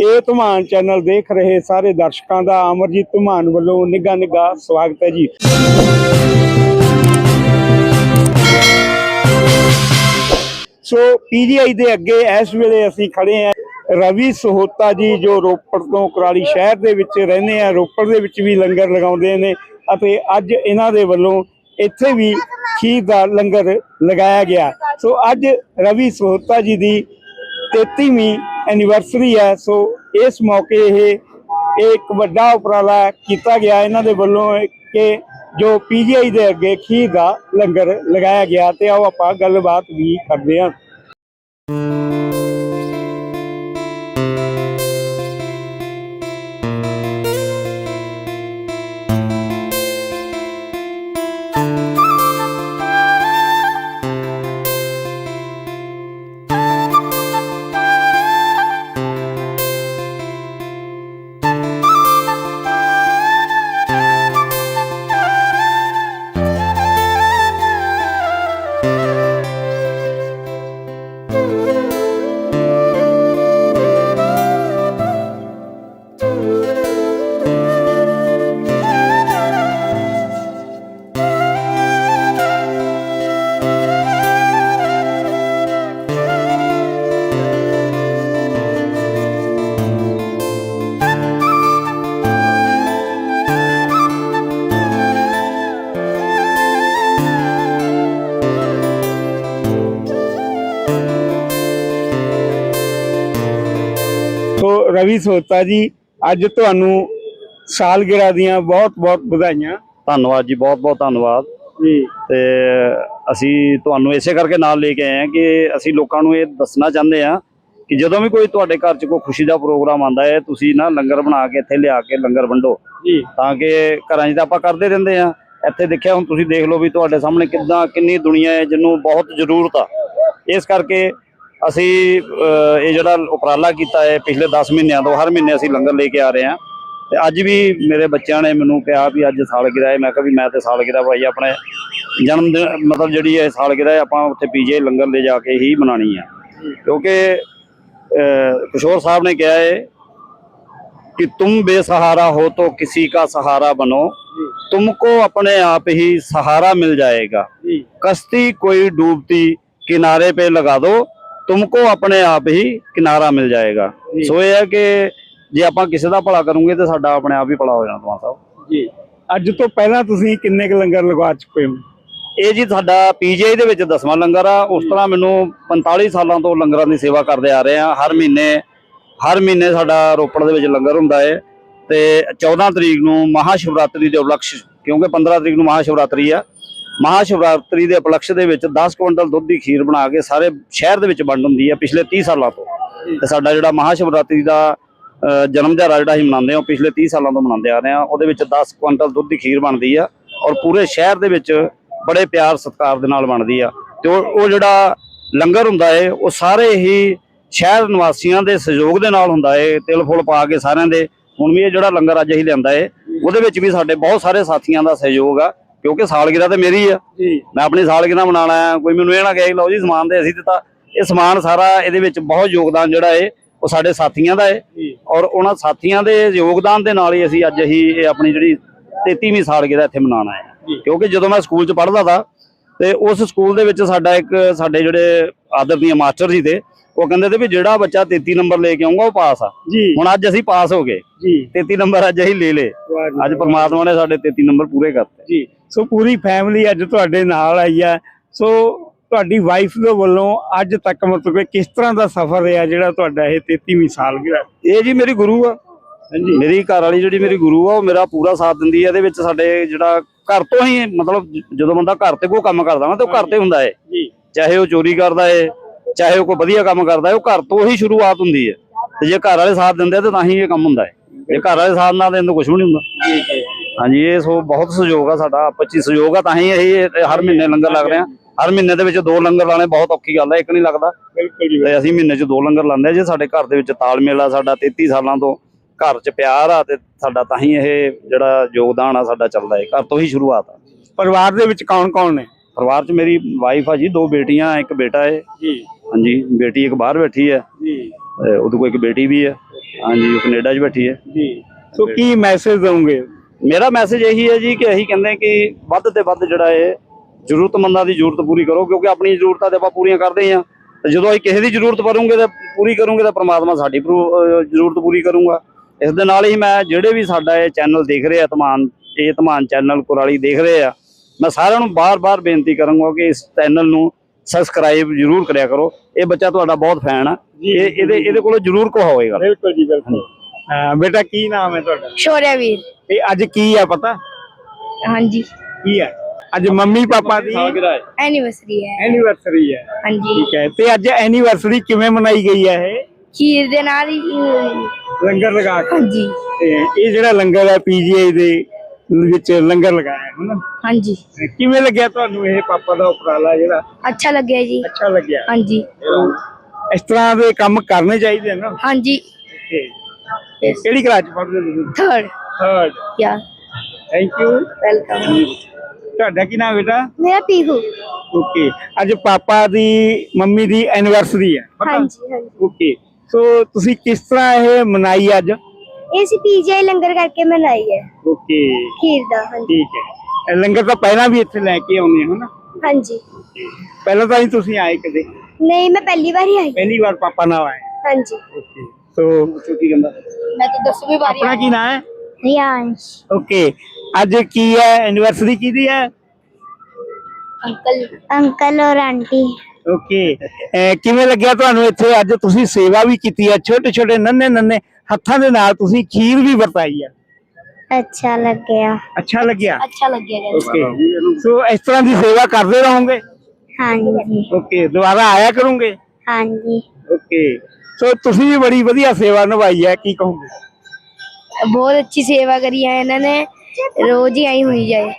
ਇਹ ਧਮਾਨ ਚੈਨਲ ਦੇਖ ਰਹੇ ਸਾਰੇ ਦਰਸ਼ਕਾਂ ਦਾ ਅਮਰਜੀਤ ਧਮਾਨ ਵੱਲੋਂ ਨਿੱਘਾ ਨਿੱਘਾ ਸਵਾਗਤ ਹੈ ਜੀ। ਸੋ ਪੀਜੀਆਈ ਦੇ ਅੱਗੇ ਇਸ ਵੇਲੇ ਅਸੀਂ ਖੜੇ ਹਾਂ। ਰਵੀ ਸਹੋਤਾ ਜੀ ਜੋ ਰੋਪੜ ਤੋਂ ਕੁਰਾਲੀ ਸ਼ਹਿਰ ਦੇ ਵਿੱਚ ਰਹਿੰਦੇ ਆ, ਰੋਪੜ ਦੇ ਵਿੱਚ ਵੀ ਲੰਗਰ ਲਗਾਉਂਦੇ ਨੇ ਅਤੇ ਅੱਜ ਇਹਨਾਂ ਦੇ ਵੱਲੋਂ ਇੱਥੇ ਵੀ ਖੀਰ ਦਾ ਲੰਗਰ ਲਗਾਇਆ ਗਿਆ। ਸੋ ਅੱਜ ਰਵੀ ਸਹੋਤਾ ਜੀ ਦੀ 33ਵੀਂ ਐਨੀਵਰਸਰੀ ਹੈ ਸੋ ਇਸ ਮੌਕੇ ਇਹ ਇਹ ਇੱਕ ਵੱਡਾ ਉਪਰਾਲਾ ਕੀਤਾ ਗਿਆ ਇਹਨਾਂ ਦੇ ਵੱਲੋਂ ਕਿ ਜੋ ਪੀਜੀਆਈ ਦੇ ਅੱਗੇ ਖੀਰ ਦਾ ਲੰਗਰ ਲਗਾਇਆ ਗਿਆ ਤੇ ਆਓ ਆਪਾਂ ਗੱਲਬਾਤ ਵੀ ਕਰਦੇ ਹਾਂ। ਰਵੀ ਸੋਤਾ ਜੀ ਅੱਜ ਤੁਹਾਨੂੰ ਸਾਲਗਿਰਾ ਦੀਆਂ ਬਹੁਤ-ਬਹੁਤ ਵਧਾਈਆਂ। ਧੰਨਵਾਦ ਜੀ ਬਹੁਤ ਬਹੁਤ ਧੰਨਵਾਦ। ਜੀ। ਤੇ ਅਸੀਂ ਤੁਹਾਨੂੰ ਇਸੇ ਕਰਕੇ ਨਾਲ ਲੈ ਕੇ ਆਏ ਹਾਂ ਕਿ ਅਸੀਂ ਲੋਕਾਂ ਨੂੰ ਇਹ ਦੱਸਣਾ ਚਾਹੁੰਦੇ ਹਾਂ ਕਿ ਜਦੋਂ ਵੀ ਕੋਈ ਤੁਹਾਡੇ ਘਰ 'ਚ ਕੋਈ ਖੁਸ਼ੀ ਦਾ ਪ੍ਰੋਗਰਾਮ ਆਂਦਾ ਹੈ ਤੁਸੀਂ ਨਾ ਲੰਗਰ ਬਣਾ ਕੇ ਇੱਥੇ ਲਿਆ ਕੇ ਲੰਗਰ ਵੰਡੋ। ਜੀ। ਤਾਂ ਕਿ ਘਰਾਂ 'ਚ ਤਾਂ ਆਪਾਂ ਕਰਦੇ ਰਹਿੰਦੇ ਆ ਇੱਥੇ ਦੇਖਿਆ ਹੁਣ ਤੁਸੀਂ ਦੇਖ ਲਓ ਵੀ ਤੁਹਾਡੇ ਸਾਹਮਣੇ ਕਿੰਨਾ ਕਿੰਨੀ ਦੁਨੀਆ ਹੈ ਜਿਹਨੂੰ ਬਹੁਤ ਜ਼ਰੂਰਤ ਆ। ਇਸ ਕਰਕੇ ਅਸੀਂ ਅਹ, ਇਹ ਜਿਹੜਾ ਉਪਰਾਲਾ ਕੀਤਾ ਹੈ ਪਿਛਲੇ 10 ਮਹੀਨਿਆਂ ਤੋਂ ਹਰ ਮਹੀਨੇ ਅਸੀਂ ਲੰਗਰ ਲੈ ਕੇ ਆ ਰਹੇ ਹਾਂ ਤੇ ਅੱਜ ਵੀ ਮੇਰੇ ਬੱਚਿਆਂ ਨੇ ਮੈਨੂੰ ਕਿਹਾ ਵੀ ਅੱਜ ਸਾਲਗਿਰਾ ਹੈ ਮੈਂ ਕਿਹਾ ਵੀ ਮੈਂ ਤੇ ਸਾਲਗਿਰਾ ਭਾਈ ਆਪਣੇ ਜਨਮ ਦਿਨ ਮਤਲਬ ਜਿਹੜੀ ਹੈ ਸਾਲਗਿਰਾ ਹੈ ਆਪਾਂ ਉੱਥੇ ਪੀਜੇ ਲੰਗਰ ਲੈ ਜਾ ਕੇ ਹੀ ਮਨਾਣੀ ਹੈ ਕਿਉਂਕਿ ਅਹ, ਕਿਸ਼ੋਰ ਸਾਹਿਬ ਨੇ ਕਿਹਾ ਹੈ कि तुम बेसहारा हो तो किसी का सहारा बनो तुमको अपने आप ही सहारा मिल जाएगा ਜੀ कश्ती कोई डूबती किनारे पे लगा दो ਤੁਮਕੋ ਆਪਣੇ ਆਪ ਹੀ ਕਿਨਾਰਾ ਮਿਲ ਜਾਏਗਾ। ਸੋ ਇਹ ਹੈ ਕਿ ਜੇ ਆਪਾਂ ਕਿਸੇ ਦਾ ਭਲਾ ਕਰੂਗੇ ਤੇ ਸਾਡਾ ਆਪਣੇ ਆਪ ਹੀ ਭਲਾ ਹੋ ਜਾਣਾ ਤੁਮਾਨ ਸਾਹਿਬ। ਜੀ। ਅੱਜ ਤੋਂ ਪਹਿਲਾਂ ਤੁਸੀਂ ਕਿੰਨੇ ਕ ਲੰਗਰ ਲਗਾ ਚੁੱਕੇ ਹੋ? ਇਹ ਜੀ ਸਾਡਾ ਪੀਜੀਆਈ ਦੇ ਵਿੱਚ 10ਵਾਂ ਲੰਗਰ ਆ। ਉਸ ਤਰ੍ਹਾਂ ਮੈਨੂੰ 45 ਸਾਲਾਂ ਤੋਂ ਲੰਗਰਾਂ ਦੀ ਸੇਵਾ ਕਰਦੇ ਆ ਰਹੇ ਆ। ਹਰ ਮਹੀਨੇ ਹਰ ਮਹੀਨੇ ਸਾਡਾ ਰੋਪੜ ਦੇ ਵਿੱਚ ਲੰਗਰ ਹੁੰਦਾ ਹੈ ਤੇ 14 ਤਰੀਕ ਨੂੰ ਮਹਾ ਸ਼ਿਵਰਾਤਰੀ ਦੇ ਉਪਲਕਸ਼ ਕਿਉਂਕਿ 15 ਤਰੀਕ ਨੂੰ ਮਹਾ ਸ਼ਿਵਰਾਤਰੀ ਆ। ਮਹਾ ਸ਼ਿਵਰਾਤਰੀ ਦੇ ਉਪਲਕਸ਼ ਦੇ ਵਿੱਚ 10 ਕੁਇੰਟਲ ਦੁੱਧ ਦੀ ਖੀਰ ਬਣਾ ਕੇ ਸਾਰੇ ਸ਼ਹਿਰ ਦੇ ਵਿੱਚ ਵੰਡ ਹੁੰਦੀ ਹੈ ਪਿਛਲੇ 30 ਸਾਲਾਂ ਤੋਂ। ਤੇ ਸਾਡਾ ਜਿਹੜਾ ਮਹਾ ਸ਼ਿਵਰਾਤਰੀ ਦਾ ਅ, ਜਨਮ ਦਿਹਾੜਾ ਜਿਹੜਾ ਅਸੀਂ ਮਨਾਉਂਦੇ ਹਾਂ ਉਹ ਪਿਛਲੇ 30 ਸਾਲਾਂ ਤੋਂ ਮਨਾਉਂਦੇ ਆ ਰਹੇ ਹਾਂ। ਉਹਦੇ ਵਿੱਚ 10 ਕੁਇੰਟਲ ਦੁੱਧ ਦੀ ਖੀਰ ਬਣਦੀ ਆ ਔਰ ਪੂਰੇ ਸ਼ਹਿਰ ਦੇ ਵਿੱਚ ਬੜੇ ਪਿਆਰ ਸਤਿਕਾਰ ਦੇ ਨਾਲ ਬਣਦੀ ਆ। ਤੇ ਉਹ ਉਹ ਜਿਹੜਾ ਲੰਗਰ ਹੁੰਦਾ ਹੈ ਉਹ ਸਾਰੇ ਹੀ ਸ਼ਹਿਰ ਨਿਵਾਸੀਆਂ ਦੇ ਸਹਿਯੋਗ ਦੇ ਨਾਲ ਹੁੰਦਾ ਏ ਤਿਲ ਫੁੱਲ ਪਾ ਕੇ ਸਾਰਿਆਂ ਦੇ। ਹੁਣ ਵੀ ਇਹ ਜਿਹੜਾ ਲੰਗਰ ਅੱਜ ਅਸੀਂ ਲਿਆਂਦਾ ਏ ਉਹਦੇ ਵਿੱਚ ਵੀ ਸਾਡੇ ਬਹੁਤ ਸਾਰੇ ਸਾਥੀਆਂ ਦਾ ਸਹਿਯੋਗ ਆ। ਕਿਉਂਕਿ ਸਾਲਗਿਰਾ ਤੇ ਮੇਰੀ ਆ। ਮੈਂ ਆਪਣੀ ਸਾਲਗਿਰਾ ਮਨਾਉਣਾ ਹੈ ਕੋਈ ਮੈਨੂੰ ਇਹ ਨਾ ਕਹੇ ਲਓ ਜੀ ਸਮਾਨ ਦੇ ਅਸੀਂ ਦਿੱਤਾ। ਇਹ ਸਮਾਨ ਸਾਰਾ ਇਹਦੇ ਵਿੱਚ ਬਹੁਤ ਯੋਗਦਾਨ ਜਿਹੜਾ ਹੈ ਉਹ ਸਾਡੇ ਸਾਥੀਆਂ ਦਾ ਹੈ ਜੀ। ਔਰ ਉਹਨਾਂ ਸਾਥੀਆਂ ਦੇ ਯੋਗਦਾਨ ਦੇ ਨਾਲ ਹੀ ਅਸੀਂ ਅੱਜ ਅਸੀਂ ਇਹ ਆਪਣੀ ਜਿਹੜੀ 33ਵੀਂ ਸਾਲਗਿਰਾ ਇੱਥੇ ਮਨਾਉਣਾ ਹੈ। ਕਿਉਂਕਿ ਜਦੋਂ ਮੈਂ ਸਕੂਲ 'ਚ ਪੜ੍ਹਦਾ ਤਾ ਤੇ ਉਸ ਸਕੂਲ ਦੇ ਵਿੱਚ ਸਾਡਾ ਇੱਕ ਸਾਡੇ ਜਿਹੜੇ ਆਦਰਨੀय ਮਾਸਟਰ ਜੀ ਤੇ ਉਹ ਕਹਿੰਦੇ ਤੇ ਵੀ ਜਿਹੜਾ ਬੱਚਾ 33 ਨੰਬਰ ਲੈ ਕੇ ਆਊਗਾ ਉਹ ਪਾਸ ਆ। ਜੀ। ਹੁਣ ਅੱਜ ਅਸੀਂ ਪਾਸ ਹੋ ਗਏ। ਜੀ। 33 ਨੰਬਰ ਅੱਜ ਅਸੀਂ ਲੈ ਜੀ, ਅੱਜ। ਪ੍ਰਮਾਤਮਾ ਨੇ ਸਾਡੇ 33 ਨੰਬਰ ਪੂਰੇ ਕਰਤੇ। ਜੀ। ਸੋ ਪੂਰੀ ਫੈਮਿਲੀ ਅੱਜ ਤੁਹਾਡੇ ਨਾਲ ਆਈ ਹੈ ਸੋ ਤੁਹਾਡੀ ਵਾਈਫ ਦੇ ਵੱਲੋਂ ਅੱਜ ਤੱਕ ਮਤਲਬ ਕਿਸ ਤਰ੍ਹਾਂ ਦਾ ਸਫ਼ਰ ਰਿਹਾ ਜਿਹੜਾ ਤੁਹਾਡਾ ਇਹ 33ਵੀਂ ਸਾਲ ਗਿਆ? ਇਹ ਜੀ ਮੇਰੀ ਗੁਰੂ ਆ। ਹਾਂਜੀ। ਮੇਰੀ ਘਰ ਵਾਲੀ ਜਿਹੜੀ ਮੇਰੀ ਗੁਰੂ ਆ ਉਹ ਮੇਰਾ ਪੂਰਾ ਸਾਥ ਦਿੰਦੀ ਹੈ ਇਹਦੇ ਵਿੱਚ ਸਾਡੇ ਜਿਹੜਾ ਘਰ ਤੋਂ ਹੀ ਮਤਲਬ ਜਦੋਂ ਬੰਦਾ ਘਰ ਤੇ ਕੋਈ ਕੰਮ ਕਰਦਾ ਨਾ ਤੇ ਉਹ ਘਰ ਤੇ ਹੁੰਦਾ ਹੈ ਜੀ। ਚਾਹੇ ਉਹ ਚੋਰੀ ਕਰਦਾ ਹੈ ਚਾਹੇ ਉਹ ਕੋਈ ਵਧੀਆ ਕੰਮ ਕਰਦਾ ਹੈ ਉਹ ਘਰ ਤੋਂ ਹੀ ਸ਼ੁਰੂਆਤ ਹੁੰਦੀ ਹੈ। ਤੇ ਜੇ ਘਰ ਵਾਲੇ ਸਾਥ ਦਿੰਦੇ ਤੇ ਤਾਂ ਹੀ ਇਹ ਕੰਮ ਹੁੰਦਾ ਹੈ। ਜੇ ਘਰ ਵਾਲੇ ਸਾਥ ਨਾ ਦੇਣ ਤਾਂ ਕੁਝ ਵੀ ਨਹੀਂ ਹੁੰਦਾ। ਜੀ ਜੀ। ਹਾਂਜੀ ਇਹ ਸੋ ਬਹੁਤ ਸਹਿਯੋਗ ਆ ਸਾਡਾ ਆਪਸ ਵਿੱਚ ਹੀ ਸਹਿਯੋਗ ਆ ਤਾਂ ਹੀ ਇਹ ਹਰ ਮਹੀਨੇ ਲੰਗਰ ਲੱਗ ਰਹੇ ਆ। ਹਰ ਮਹੀਨੇ ਦੇ ਵਿੱਚ ਦੋ ਲੰਗਰ ਲਾਣੇ ਬਹੁਤ ਔਖੀ ਗੱਲ ਹੈ ਇੱਕ ਨਹੀਂ ਲੱਗਦਾ। ਬਿਲਕੁਲ ਜੀ ਤੇ ਅਸੀਂ ਮਹੀਨੇ 'ਚ ਦੋ ਲੰਗਰ ਲਾਉਂਦੇ ਆ ਜੇ ਸਾਡੇ ਘਰ ਦੇ ਵਿੱਚ ਤਾਲਮੇਲ ਆ ਸਾਡਾ 33 ਸਾਲਾਂ ਤੋਂ ਘਰ 'ਚ ਪਿਆਰ ਆ ਤੇ ਸਾਡਾ ਤਾਂ ਹੀ ਇਹ ਜਿਹੜਾ ਯੋਗਦਾਨ ਆ ਸਾਡਾ ਚੱਲਦਾ ਹੈ ਘਰ ਤੋਂ ਹੀ ਸ਼ੁਰੂਆਤ ਆ। ਪਰਿਵਾਰ ਦੇ ਵਿੱਚ ਕੌਣ ਕੌਣ ਨੇ? ਪਰਿਵਾਰ 'ਚ ਮੇਰੀ ਵਾਈਫ ਆ ਜੀ ਦੋ ਬੇਟੀਆਂ ਇੱਕ ਬੇਟਾ ਹੈ ਜੀ। ਹਾਂਜੀ ਬੇਟੀ ਇੱਕ ਬਾਹਰ ਬੈਠੀ ਹੈ। ਜੀ। ਉਹਦੇ ਕੋਲ ਇੱਕ ਬੇਟੀ ਵੀ ਹੈ। ਹਾਂਜੀ ਉਹ ਕੈਨੇਡਾ 'ਚ ਬੈਠੀ ਹੈ। ਜੀ। ਸੋ ਕੀ ਮੈਸੇਜ ਦਵੋਗੇ ਮੇਰਾ ਮੈਸੇਜ ਇਹੀ ਹੈ ਜੀ ਕਿ ਅਸੀਂ ਕਹਿੰਦੇ ਕਿ ਵੱਧ ਤੇ ਵੱਧ ਜਿਹੜਾ ਹੈ ਜ਼ਰੂਰਤਮੰਦਾਂ ਦੀ ਜ਼ਰੂਰਤ ਪੂਰੀ ਕਰੋ ਕਿਉਂਕਿ ਆਪਣੀ ਜ਼ਰੂਰਤਾਂ ਤੇ ਆਪਾਂ ਪੂਰੀਆਂ ਕਰਦੇ ਹਾਂ। ਤੇ ਜਦੋਂ ਅਸੀਂ ਕਿਸੇ ਦੀ ਜ਼ਰੂਰਤ ਭਰੂਗੇ ਤੇ ਪੂਰੀ ਕਰੂਗੇ ਤਾਂ ਪ੍ਰਮਾਤਮਾ ਸਾਡੀ ਜ਼ਰੂਰਤ ਪੂਰੀ ਕਰੂਗਾ। ਇਸ ਦੇ ਨਾਲ ਹੀ ਮੈਂ ਜਿਹੜੇ ਵੀ ਸਾਡਾ ਇਹ ਚੈਨਲ ਦੇਖ ਰਹੇ ਆ ਧਮਾਨ ਇਹ ਧਮਾਨ ਚੈਨਲ ਕੁਰਾਲੀ ਦੇਖ ਰਹੇ ਆ ਮੈਂ ਸਾਰਿਆਂ ਨੂੰ ਬਾਰ-ਬਾਰ ਬੇਨਤੀ ਕਰਾਂਗਾ ਕਿ ਇਸ ਚੈਨਲ ਨੂੰ ਸਬਸਕ੍ਰਾਈਬ ਜ਼ਰੂਰ ਕਰਿਆ ਕਰੋ। ਇਹ ਬੱਚਾ ਤੁਹਾਡਾ ਬਹੁਤ ਫੈਨ ਆ। ਇਹ ਇਹਦੇ ਇਹਦੇ ਕੋਲੋਂ ਜ਼ਰੂਰ ਕੋ ਹੋਵੇਗਾ ਬਿਲਕੁਲ ਜੀ ਬਿਲਕੁਲ। ਹਾਂ ਬੇਟਾ ਕੀ ਨਾਮ ਹੈ ਤੁਹਾਡਾ? ਸ਼ੌਰਿਆ ਵੀਰ। ਇਹ ਅੱਜ ਕੀ ਹੈ ਪਤਾ? ਹਾਂਜੀ। ਕੀ ਹੈ ਅੱਜ ਮੰਮੀ ਪਾਪਾ ਦੀ ਐਨੀਵਰਸਰੀ ਹੈ। ਐਨੀਵਰਸਰੀ ਹੈ। ਹਾਂਜੀ। ਠੀਕ ਹੈ। ਤੇ ਅੱਜ ਐਨੀਵਰਸਰੀ ਕਿਵੇਂ ਮਨਾਈ ਗਈ ਹੈ ਇਹ? ਖੀਰ ਦੇ ਨਾਲ ਹੀ ਲੰਗਰ ਲਗਾ ਕੇ। ਹਾਂਜੀ। ਤੇ ਇਹ ਜਿਹੜਾ ਲੰਗਰ ਹੈ ਪੀਜੀਆਈ ਦੇ ਵਿੱਚ ਲੰਗਰ ਲਗਾਇਆ ਹੈ ਨਾ ਹਾਂਜੀ। ਕਿਵੇਂ ਲੱਗਿਆ ਤੁਹਾਨੂੰ ਇਹ ਪਾਪਾ ਦਾ ਉਪਰਾਲਾ ਜਿਹੜਾ? ਅੱਛਾ ਲੱਗਿਆ ਜੀ। ਅੱਛਾ ਲੱਗਿਆ। ਹਾਂਜੀ। ਇਸ ਤਰ੍ਹਾਂ ਦੇ ਕੰਮ ਕਰਨੇ ਚਾਹੀਦੇ ਨਾ ਹਾਂਜੀ। ਤੇ ਕਿਹੜੀ ਕਲਾਸ ਚ ਪੜ੍ਹਦੇ ਹੋ ਤੁਸੀਂ? ਥਰਡ ਥਰਡ ਯਾ ਥੈਂਕ ਯੂ ਵੈਲਕਮ ਤੁਹਾਡਾ ਕੀ ਨਾਮ ਬੇਟਾ? ਮੇਰਾ ਪੀਹੂ। ਓਕੇ ਅੱਜ ਪਾਪਾ ਦੀ ਮੰਮੀ ਦੀ ਐਨੀਵਰਸਰੀ ਹੈ? ਹਾਂਜੀ ਹਾਂਜੀ। ਓਕੇ ਸੋ ਤੁਸੀਂ ਕਿਸ ਤਰ੍ਹਾਂ ਇਹ ਮਨਾਈ ਅੱਜ? ਇਹ ਸੀ ਪੀਜੀਆਈ ਲੰਗਰ ਕਰਕੇ ਮਨਾਈ ਹੈ। ਓਕੇ। ਖੀਰ ਦਾ ਹਾਂਜੀ। ਠੀਕ ਹੈ। ਇਹ ਲੰਗਰ ਤਾਂ ਪਹਿਲਾਂ ਵੀ ਇੱਥੇ ਲੈ ਕੇ ਆਉਂਦੇ ਹੋ ਨਾ? ਹਾਂਜੀ। ਪਹਿਲਾਂ ਤਾਂ ਨਹੀਂ ਤੁਸੀਂ ਆਏ ਕਦੇ? ਨਹੀਂ ਮੈਂ ਪਹਿਲੀ ਵਾਰ ਹੀ ਆਈ। ਪਹਿਲੀ ਵਾਰ ਪਾਪਾ ਨਾਲ ਆਏ। ਹਾਂਜੀ। ਓਕੇ। ਸੋ ਸੋ ਕੀ ਕਹਿੰਦਾ? ਮੈਂ ਤਾਂ ਦਸਵੀਂ ਵਾਰੀ ਆਪਣਾ ਕੀ ਨਾਮ ਹੈ? ਰਿਆਂਸ਼। ਓਕੇ। ਅੱਜ ਕੀ ਹੈ? ਐਨੀਵਰਸਰੀ ਕਿਹਦੀ ਹੈ? ਅੰਕਲ। ਅੰਕਲ ਔਰ ਆਂਟੀ। ਓਕੇ। ਕਿਵੇਂ ਲੱਗਿਆ ਤੁਹਾਨੂੰ ਇੱਥੇ? ਅੱਜ ਤੁਸੀਂ ਸੇਵਾ ਵੀ ਕੀਤੀ ਹੈ। ਛੋਟੇ ਛੋਟੇ ਨੰਨੇ ਨੰਨੇ ਹੱਥਾਂ ਦੇ ਨਾਲ ਤੁਸੀਂ ਖੀਰ ਵੀ ਵਰਤਾਈ ਹੈ ਅੱਛਾ ਲੱਗਿਆ। ਅੱਛਾ ਲੱਗਿਆ? ਅੱਛਾ ਲੱਗਿਆ ਓਕੇ ਸੋ ਇਸ ਤਰ੍ਹਾਂ ਦੀ ਸੇਵਾ ਕਰਦੇ ਰਹੋਗੇ? ਹਾਂਜੀ। ਓਕੇ ਦੁਬਾਰਾ ਆਇਆ ਕਰੋਗੇ? ਹਾਂਜੀ। ਓਕੇ ਸੋ ਤੁਸੀਂ ਵੀ ਬੜੀ ਵਧੀਆ ਸੇਵਾ ਨਿਭਾਈ ਹੈ ਕੀ ਕਹੋਗੇ? ਬਹੁਤ ਅੱਛੀ ਸੇਵਾ ਕਰੀ ਹੈ ਇਹਨਾਂ ਨੇ। ਰੋਜ਼ ਹੀ ਆਈ ਹੋਈ ਜਾਏ।